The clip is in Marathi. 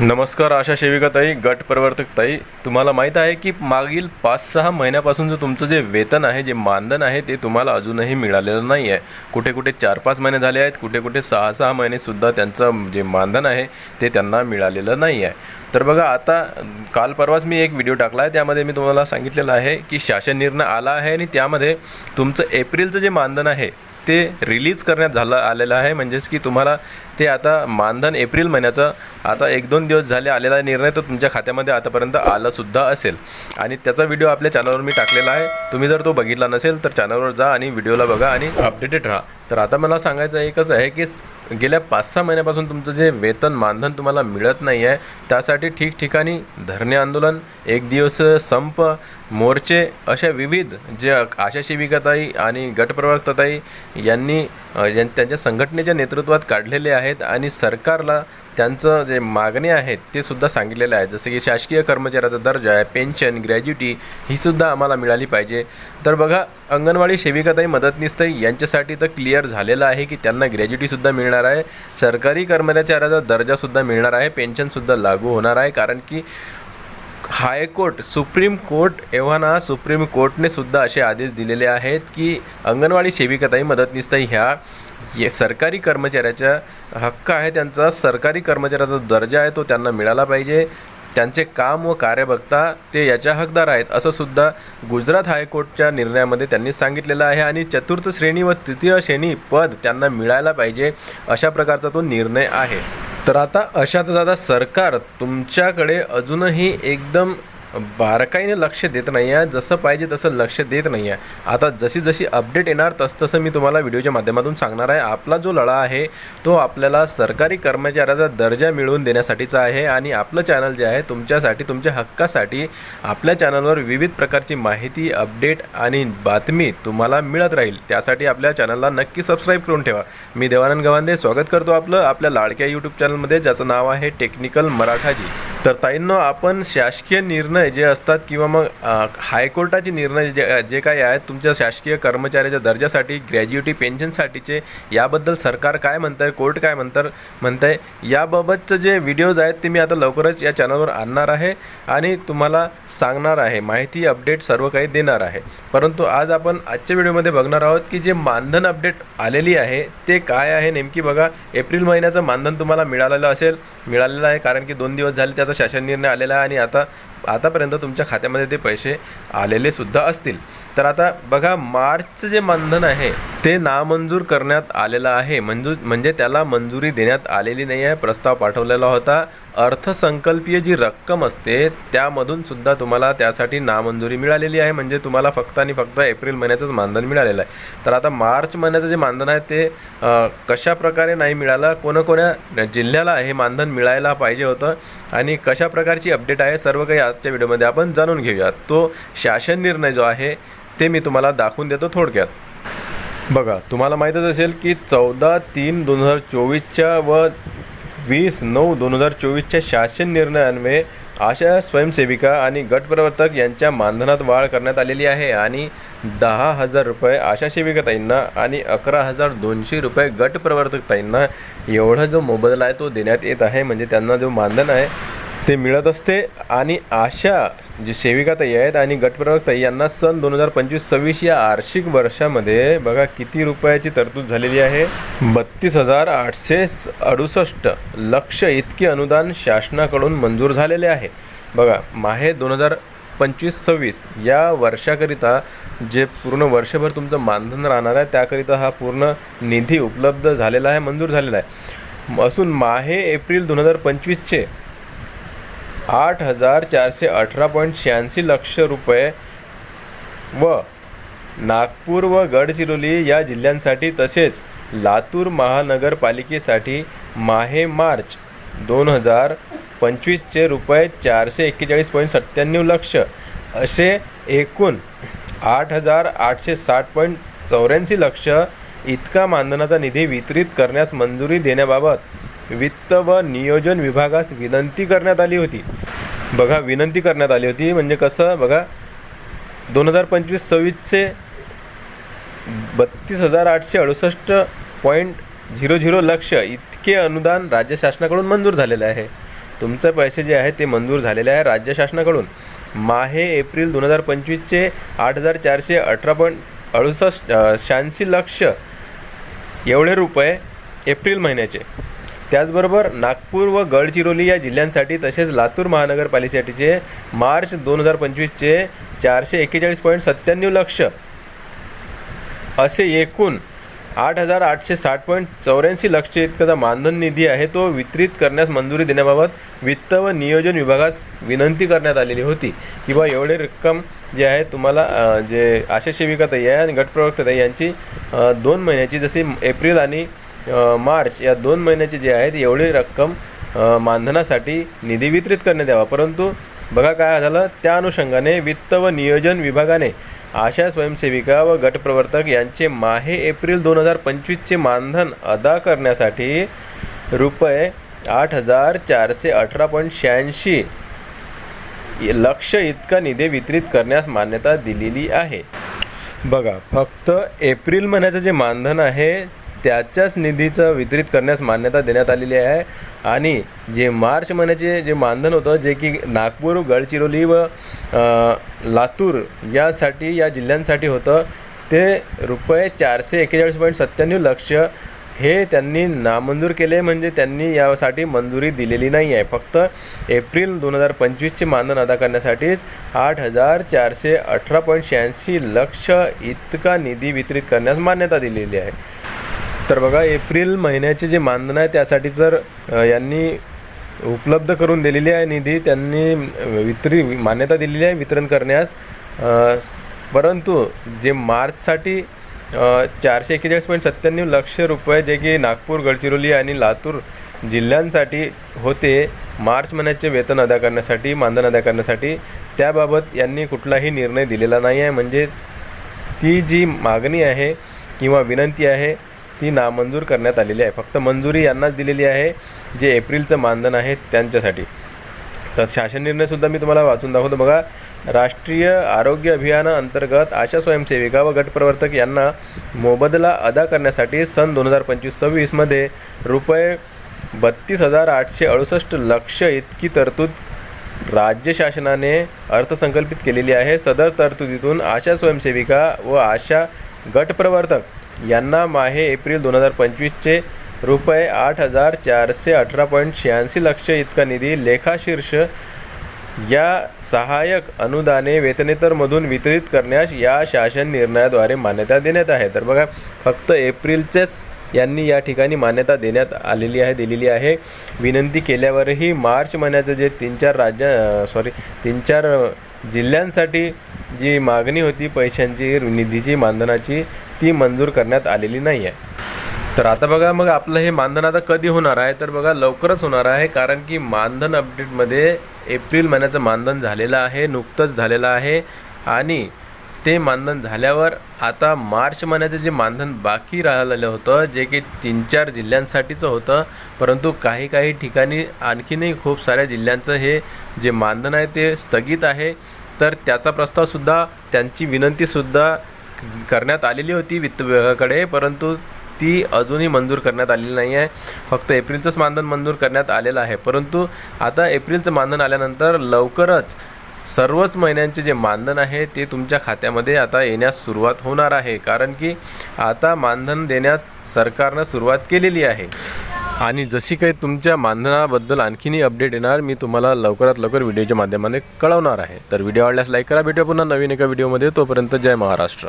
नमस्कार आशा सेविकाताई गट प्रवर्तक ताई तुम्हाला माहीत आहे की मागील पाच सहा महिन्यापासून जो तुमचं जे वेतन आहे जे मानधन आहे ते तुम्हाला अजूनही मिळालेलं नाही आहे. कुठे कुठे चार पाच महिने झाले आहेत कुठे कुठे सहा सहा महिनेसुद्धा त्यांचं जे मानधन आहे ते त्यांना मिळालेलं नाही आहे. तर बघा आता काल परवाच मी एक व्हिडिओ टाकला आहे त्यामध्ये मी तुम्हाला सांगितलेलं आहे की शासन निर्णय आला आहे आणि त्यामध्ये तुमचं एप्रिलचं जे मानधन आहे ते रिलीज करण्यात झालं आलेलं आहे. म्हणजेच की तुम्हाला ते आता मानधन एप्रिल महिन्याचं आता एक दोन दिवस झाले आलेला निर्णय तर तुमच्या खात्यामध्ये आतापर्यंत आलासुद्धा असेल. आणि त्याचा व्हिडिओ आपल्या चॅनलवर मी टाकलेला आहे. तुम्ही जर तो बघितला नसेल तर चॅनलवर जा आणि व्हिडिओला बघा आणि अपडेटेड राहा. तर आता मला सांगायचं एकच आहे की गेल्या पाच सहा महिन्यापासून तुमचं जे वेतन मानधन तुम्हाला मिळत नाही आहे त्यासाठी ठिकठिकाणी धरणे आंदोलन एक दिवस संप मोर्चे अशा विविध जे आशा सेविकाताई आणि गटप्रवर्तताई यांनी त्यांच्या संघटनेच्या नेतृत्वात काढलेले आहेत आणि सरकारला त्यांचं जे मागणे आहेत ते सुद्धा सांगितलेलं आहे. जसं की शासकीय कर्मचाऱ्याचा दर्जा आहे पेन्शन ग्रॅज्युटी ही सुद्धा आम्हाला मिळाली पाहिजे. तर बघा अंगणवाडी सेविकाताई मदतनीसताई यांच्यासाठी तर क्लिअर झालेलं आहे की त्यांना ग्रॅज्युटीसुद्धा मिळणार आहे. सरकारी कर्मचाऱ्याचा दर्जासुद्धा मिळणार आहे. पेन्शनसुद्धा लागू होणार आहे. कारण की हायकोर्ट सुप्रीम कोर्ट एव्हाना सुप्रीम कोर्टने सुद्धा असे आदेश दिलेले आहेत की अंगणवाडी सेविकाताई मदतनीसताई ह्या ये सरकारी कर्मचाऱ्याच्या हक्क आहे त्यांचा सरकारी कर्मचाऱ्याचा दर्जा आहे तो त्यांना मिळाला पाहिजे. त्यांचे काम व कार्य बघता ते याच्या हकदार आहेत असं सुद्धा गुजरात हायकोर्टच्या निर्णयामध्ये त्यांनी सांगितलेलं आहे आणि चतुर्थ श्रेणी व तृतीय श्रेणी पद त्यांना मिळायला पाहिजे अशा प्रकारचा तो निर्णय आहे. तर आता अशात दादा सरकार तुमच्याकडे अजूनही एकदम बारकाईने लक्ष देत नाही आहे जसं पाहिजे तसं लक्ष देत नाही आहे आता जशी जशी अपडेट येणार तसतसं मी तुम्हाला व्हिडिओच्या माध्यमातून सांगणार आहे. आपला जो लढा आहे तो आपल्याला सरकारी कर्मचाऱ्याचा दर्जा मिळवून देण्यासाठीचा आहे आणि आपलं चॅनल जे आहे तुमच्यासाठी तुमच्या हक्कासाठी आपल्या चॅनलवर विविध प्रकारची माहिती अपडेट आणि बातमी तुम्हाला मिळत राहील. त्यासाठी आपल्या चॅनलला नक्की सबस्क्राईब करून ठेवा. मी देवानंद गवांदे स्वागत करतो आपलं आपल्या लाडक्या यूट्यूब चॅनलमध्ये ज्याचं नाव आहे टेक्निकल मराठाजी. तर ताईंनो आपण शासकीय निर्णय जे असतात किंवा मग हायकोर्टाचे निर्णय जे जे काही आहेत तुमच्या शासकीय कर्मचाऱ्याच्या दर्जासाठी ग्रॅज्युएटी पेन्शनसाठीचे याबद्दल सरकार काय म्हणतं आहे कोर्ट काय म्हणतात म्हणतं आहे याबाबतचं जे व्हिडिओज आहेत ते मी आता लवकरच या चॅनलवर आणणार आहे आणि तुम्हाला सांगणार आहे. माहिती अपडेट सर्व काही देणार आहे. परंतु आज आपण आजच्या व्हिडिओमध्ये बघणार आहोत की जे मानधन अपडेट आलेली आहे ते काय आहे नेमकी बघा एप्रिल महिन्याचं मानधन तुम्हाला मिळालेलं असेल मिळालेलं आहे कारण की दोन दिवस झाले त्याचा शासन निर्णय आलेला आहे आणि आता आतापर्यंत तुमच्या खात्यामध्ये ते पैसे आलेले सुद्धा असतील. तर आता बघा मार्चचं जे मानधन आहे ते नामंजूर करण्यात आलेलं आहे. मंजूर म्हणजे त्याला मंजुरी देण्यात आलेली नाही आहे प्रस्ताव पाठवलेला होता. अर्थसंकल्पीय जी रक्कम असते त्यामधून सुद्धा तुम्हाला त्यासाठी नामंजुरी मिळालेली आहे. म्हणजे तुम्हाला फक्त आणि फक्त एप्रिल महिन्याचंच मानधन मिळालेलं आहे. तर आता मार्च महिन्याचं जे मानधन आहे ते कशाप्रकारे कशा प्रकारे नाही मिळालं? कोणकोण्या जिल्ह्याला हे मानधन मिळायला पाहिजे होतं? आणि कशा प्रकारची अपडेट आहे? सर्व काही आजच्या व्हिडिओमध्ये आपण जाणून घेऊयात. तो शासन निर्णय जो आहे ते मी तुम्हाला दाखवून देतो थोडक्यात. बघा तुम्हाला माहीतच असेल की चौदा तीन दोन हजार चोवीसच्या व वीस नऊ दोन हजार चोवीसच्या शासन निर्णयान्वये आशा स्वयंसेविका आणि गटप्रवर्तक यांच्या मानधनात वाढ करण्यात आलेली आहे आणि दहा हजार रुपये आशा सेविकाताईंना आणि अकरा हजार दोनशे रुपये गटप्रवर्तकताईंना एवढा जो मोबदला आहे तो देण्यात येत आहे. म्हणजे त्यांना जो मानधन आहे ते मिळत असते आणि आशा जे सेविका ताई आहेत आणि गटप्रवर्तक यांना सन दोन हजार पंचवीस सव्वीस या आर्षिक वर्षामध्ये बघा किती रुपयाची तरतूद झालेली आहे. बत्तीस हजार आठशे अडुसष्ट लक्ष इतके अनुदान शासनाकडून मंजूर झालेले आहे. बघा माहे दोन हजार पंचवीस सव्वीस या वर्षाकरिता जे पूर्ण वर्षभर तुमचं मानधन राहणार आहे त्याकरिता हा पूर्ण निधी उपलब्ध झालेला आहे मंजूर झालेला आहे. असून माहे एप्रिल दोन हजार पंचवीसचे आठ हजार चारशे अठरा पॉईंट शहाऐंशी लक्ष रुपये व नागपूर व गडचिरोली या जिल्ह्यांसाठी तसेच लातूर महानगरपालिकेसाठी माहे मार्च दोन हजार पंचवीसचे रुपये चारशे एक्केचाळीस पॉईंट सत्त्याण्णव लक्ष. असे एकूण आठ हजार आठशे साठ पॉईंट चौऱ्याऐंशी लक्ष इतका मानधनाचा निधी वितरित करण्यास मंजुरी देण्याबाबत वित्त व नियोजन विभागास विनंती करण्यात आली होती. बघा विनंती करण्यात आली होती म्हणजे कसं? बघा दोन हजार पंचवीस सव्वीसचे बत्तीस हजार आठशे अडुसष्ट पॉईंट झिरो झिरो लक्ष इतके अनुदान राज्य शासनाकडून मंजूर झालेलं आहे. तुमचे पैसे जे आहे ते मंजूर झालेले आहे राज्य शासनाकडून. माहे एप्रिल दोन हजार पंचवीसचे आठ हजार चारशे अठरा पॉईंट अडुसष्ट शहाऐंशी लक्ष एवढे रुपये एप्रिल महिन्याचे. त्याचबरोबर नागपूर व गडचिरोली या जिल्ह्यांसाठी तसेच लातूर महानगरपालिकेसाठीचे मार्च दोन हजार पंचवीसचे चारशे एक्केचाळीस पॉईंट सत्त्याण्णव लक्ष. असे एकूण आठ हजार आठशे साठ पॉईंट चौऱ्याऐंशी लक्ष इतकाचा मानधन निधी आहे तो वितरित करण्यास मंजुरी देण्याबाबत वित्त व नियोजन विभागास विनंती करण्यात आलेली होती किंवा एवढी एवढे रक्कम जे आहे तुम्हाला जे आशा सेविका ताई आहे आणि गटप्रवक्ता ताई यांची दोन महिन्याची जशी एप्रिल आणि मार्च या दोन महिन्याचे जे आहेत एवढी रक्कम मानधनासाठी निधी वितरित करण्यात यावा. परंतु बघा काय झालं त्या अनुषंगाने वित्त व नियोजन विभागाने आशा स्वयंसेविका व गटप्रवर्तक यांचे माहे एप्रिल दोन हजार पंचवीसचे मानधन अदा करण्यासाठी रुपये आठ हजार चारशे अठरा पॉईंट शहाऐंशी लक्ष इतका निधी वितरित करण्यास मान्यता दिलेली आहे. बघा फक्त एप्रिल महिन्याचं जे मानधन आहे त्याच्याच निधीचं वितरित करण्यास मान्यता देण्यात आलेली आहे. आणि जे मार्च महिन्याचे जे मानधन होतं जे की नागपूर गडचिरोली व लातूर यासाठी या जिल्ह्यांसाठी होतं ते रुपये चारशे एक्केचाळीस पॉईंट सत्त्याण्णव लक्ष हे त्यांनी नामंजूर केले. म्हणजे त्यांनी यासाठी मंजुरी दिलेली नाही आहे. फक्त एप्रिल दोन हजार पंचवीसचे मानधन अदा करण्यासाठीच आठ हजार चारशे अठरा पॉईंट शहाऐंशी लक्ष इतका निधी वितरित करण्यास मान्यता दिलेली आहे. तर बघा एप्रिल महिन्याचे जे मानधन आहे त्यासाठी जर यांनी उपलब्ध करून दिलेली आहे निधी त्यांनी वितरी मान्यता दिलेली आहे वितरण करण्यास परंतु जे मार्चसाठी चारशे एक्केचाळीस पॉईंट सत्त्याण्णव लक्ष रुपये जे की नागपूर गडचिरोली आणि लातूर जिल्ह्यांसाठी होते मार्च महिन्याचे वेतन अदा करण्यासाठी मानधन अदा करण्यासाठी त्याबाबत यांनी कुठलाही निर्णय दिलेला नाही आहे. म्हणजे ती जी मागणी आहे किंवा विनंती आहे ती नामंजूर करण्यात आलेली आहे. फक्त मंजुरी यांनाच दिलेली आहे जे एप्रिलचं मानधन आहे त्यांच्यासाठी. तर शासन निर्णयसुद्धा मी तुम्हाला वाचून दाखवतो. बघा राष्ट्रीय आरोग्य अभियानाअंतर्गत आशा स्वयंसेविका व गटप्रवर्तक यांना मोबदला अदा करण्यासाठी सन दोन हजार पंचवीस सव्वीसमध्ये रुपये बत्तीस हजार आठशे अडुसष्ट लक्ष इतकी तरतूद राज्य शासनाने अर्थसंकल्पित केलेली आहे. सदर तरतुदीतून आशा स्वयंसेविका व आशा गटप्रवर्तक यांना माहे एप्रिल दोन हजार पंचवीसचे रुपये आठ हजार चारशे अठरा पॉईंट शहाऐंशी लक्ष इतका निधी लेखाशीर्ष या सहाय्यक अनुदाने वेतनेतरमधून वितरित करण्यास या शासन निर्णयाद्वारे मान्यता देण्यात आहे. तर बघा फक्त एप्रिलचेच यांनी या ठिकाणी मान्यता देण्यात आलेली आहे दिलेली आहे. विनंती केल्यावरही मार्च महिन्याचं जे तीन चार राज्य सॉरी तीन चार जिल्ह्यांसाठी जी मागणी होती पैशांची निधीची मानधनाची ती मंजूर करण्यात आलेली नाही आहे तर आता बघा मग आपलं हे मानधन आता कधी होणार आहे? तर बघा लवकरच होणार आहे कारण की मानधन अपडेटमध्ये एप्रिल महिन्याचं मानधन झालेलं आहे नुकतंच झालेलं आहे. आणि ते मानधन झाल्यावर आता मार्च महिन्याचं जे मानधन बाकी राहिलेलं होतं जे की तीन चार जिल्ह्यांसाठीचं होतं परंतु काही काही ठिकाणी आणखीनही खूप साऱ्या जिल्ह्यांचं हे जे मानधन आहे ते स्थगित आहे. तर त्याचा प्रस्तावसुद्धा त्यांची विनंतीसुद्धा करण्यात आलेली होती वित्त विभागाकडे परंतु ती अजूनही मंजूर करण्यात आलेली नाही आहे. फक्त एप्रिलचंच मानधन मंजूर करण्यात आलेलं आहे. परंतु आता एप्रिलचं मानधन आल्यानंतर लवकरच सर्वच महिन्यांचे जे मानधन आहे ते तुमच्या खात्यामध्ये आता येण्यास सुरुवात होणार आहे. कारण की आता मानधन देण्यात सरकारनं सुरुवात केलेली आहे. आणि जशी काही तुमच्या मानधनाबद्दल आणखीनही अपडेट येणार मी तुम्हाला लवकरात लवकर व्हिडिओच्या माध्यमाने कळवणार आहे. तर व्हिडिओ आवडल्यास लाईक करा. भेटूया पुन्हा नवीन एका व्हिडिओमध्ये. तोपर्यंत जय महाराष्ट्र.